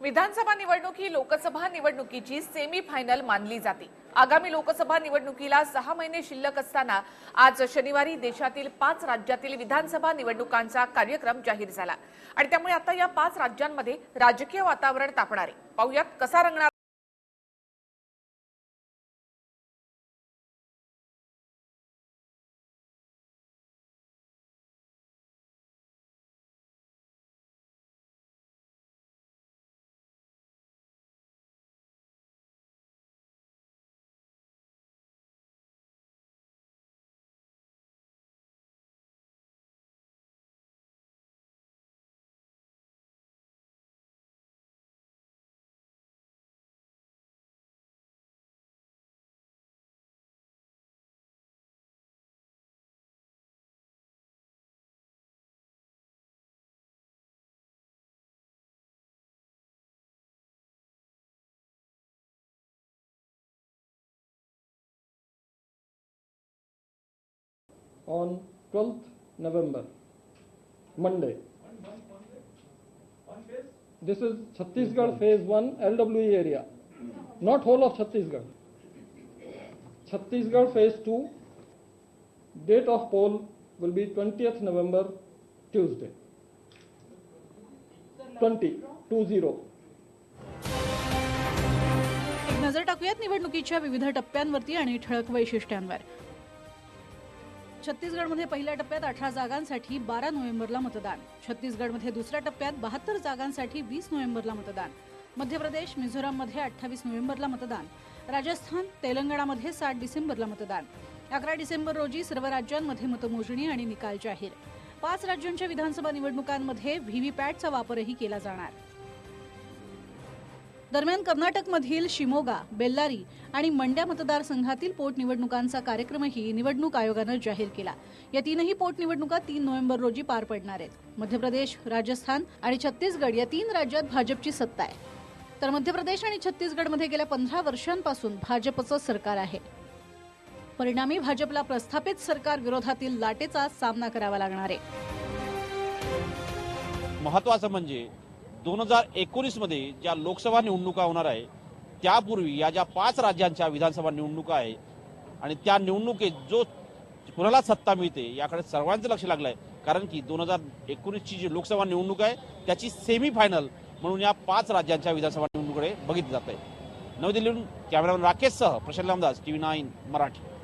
विधानसभा निवडणूक ही लोकसभा निवडणुकीची semi final मानली जाते. आगामी लोकसभा निवडणुकीला सहा महिने शिल्लक असताना आज शनिवारी देशातील पाच राज्यातील विधानसभा निवडणुकांचा कार्यक्रम जाहीर झाला. आणि त्यामुळे आता या पाच राज्यांमध्ये राजकीय वातावरण तापणार आहे. पाहुयात कसा रंगणार on 12th November, Monday. This is Chhattisgarh Phase 1 LWE area, not whole of Chhattisgarh. Chhattisgarh Phase 2, date of poll will be 20th November, Tuesday. 20, 20. नज़र टाकूयात निवडणुकीच्या विविध टप्प्यांवरती आणि ठळक वैशिष्ट्यांवर छत्तीसगडमध्ये पहिल्या टप्प्यात अठरा जागांसाठी बारा नोव्हेंबरला मतदान. छत्तीसगडमध्ये दुसऱ्या टप्प्यात बहात्तर जागांसाठी वीस नोव्हेंबरला मतदान. मध्य प्रदेश मिझोराममध्ये अठ्ठावीस नोव्हेंबरला मतदान. राजस्थान तेलंगणामध्ये सात डिसेंबरला मतदान. अकरा डिसेंबर रोजी सर्व राज्यांमध्ये मतमोजणी आणि निकाल जाहीर. पाच राज्यांच्या विधानसभा निवडणुकांमध्ये व्हीव्हीपॅटचा वापरही केला जाणार. दरम्यान कर्नाटकमधील शिमोगा बेल्लारी आणि मंड्या मतदारसंघातील पोटनिवडणुकांचा कार्यक्रमही निवडणूक आयोगानं जाहीर केला. या तीनही पोटनिवडणुका तीन नोव्हेंबर रोजी पार पडणार आहेत. मध्य प्रदेश राजस्थान आणि छत्तीसगड या तीन राज्यात भाजपची सत्ता आहे. तर मध्य प्रदेश आणि छत्तीसगडमध्ये गेल्या पंधरा वर्षांपासून भाजपचं सरकार आहे. परिणामी भाजपला प्रस्थापित सरकार विरोधातील लाटेचा सामना करावा लागणार आहे. महत्वाचं म्हणजे दोन हजार एकोणीसमध्ये ज्या लोकसभा निवडणुका होणार आहे त्यापूर्वी या ज्या पाच राज्यांच्या विधानसभा निवडणुका आहे आणि त्या निवडणुकीत जो कुणाला सत्ता मिळते याकडे सर्वांचं लक्ष लागलं आहे कारण की दोन हजार एकोणीसची जी लोकसभा निवडणूक आहे त्याची सेमी फायनल म्हणून या पाच राज्यांच्या विधानसभा निवडणुकीकडे बघितलं जात आहे नवी दिल्लीहून कॅमेरामॅन राकेशसह प्रशांत रामदास टीव्ही नाईन मराठी.